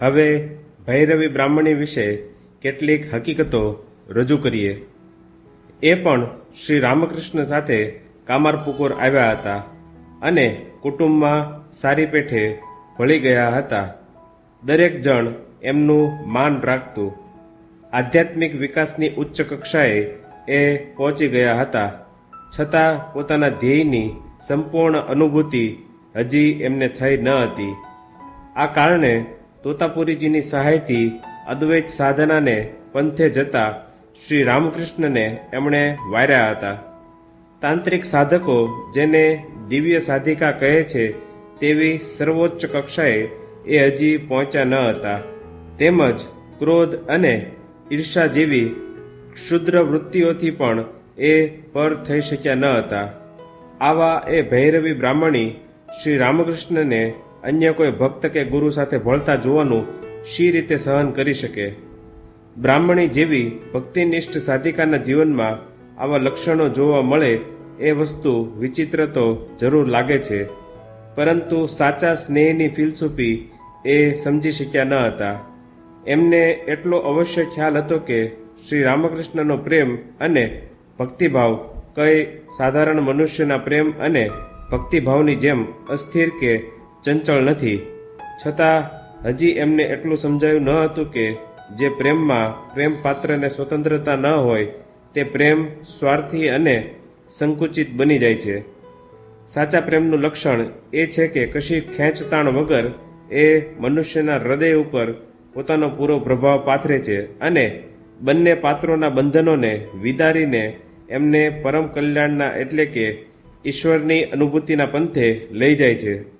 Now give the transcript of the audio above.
હવે ભૈરવી બ્રાહ્મણી વિશે કેટલીક હકીકતો રજૂ કરીએ. એ પણ શ્રી રામકૃષ્ણ સાથે કામારપુકોર આવ્યા હતા અને કુટુંબમાં સારી પેઠે ભળી ગયા હતા. દરેક જણ એમનું માન રાખતું. આધ્યાત્મિક વિકાસની ઉચ્ચ કક્ષાએ એ પહોંચી ગયા હતા. છતાં પોતાના ધ્યેયની સંપૂર્ણ અનુભૂતિ હજી એમને થઈ ન હતી. આ કારણે તોતાપુરીજીની સહાયથી અદ્વૈત સાધનાને પંથે જતા શ્રી રામકૃષ્ણને એમણે વાર્યા હતા. તાંત્રિક સાધકો જેને દિવ્ય સાધિકા કહે છે તેવી સર્વોચ્ચ કક્ષાએ એ હજી પહોંચ્યા ન હતા. તેમજ ક્રોધ અને ઈર્ષા જેવી ક્ષુદ્ર વૃત્તિઓથી પણ એ પર થઈ શક્યા ન હતા. આવા એ ભૈરવી બ્રાહ્મણી શ્રી રામકૃષ્ણને અન્ય કોઈ ભક્ત કે ગુરુ સાથે ભળતા જોવાનું શી રીતે સહન કરી શકે? બ્રાહ્મણી જેવી ભક્તિનિષ્ઠ સાધિકાના જીવનમાં આવા લક્ષણો જોવા મળે એ વસ્તુ વિચિત્ર તો જરૂર લાગે છે, પરંતુ સાચા સ્નેહની ફિલસૂફી એ સમજી શક્યા ન હતા. એમને એટલો અવશ્ય ખ્યાલ હતો કે શ્રી રામકૃષ્ણનો પ્રેમ અને ભક્તિભાવ કઈ સાધારણ મનુષ્યના પ્રેમ અને ભક્તિભાવની જેમ અસ્થિર કે ચંચળ નથી. છતાં, હજી એમને એટલું સમજાયું ન હતું કે જે પ્રેમમાં પ્રેમ પાત્રને સ્વતંત્રતા ન હોય, તે પ્રેમ સ્વાર્થી અને સંકુચિત બની જાય છે. સાચા પ્રેમનું લક્ષણ એ છે કે કશી ખેંચતાણ વગર એ મનુષ્યના હૃદય ઉપર પોતાનો પૂરો પ્રભાવ પાથરે છે અને બંને પાત્રોના બંધનોને વિદારીને એમને પરમ કલ્યાણના એટલે કે ઈશ્વરની અનુભૂતિના પંથે લઈ જાય છે.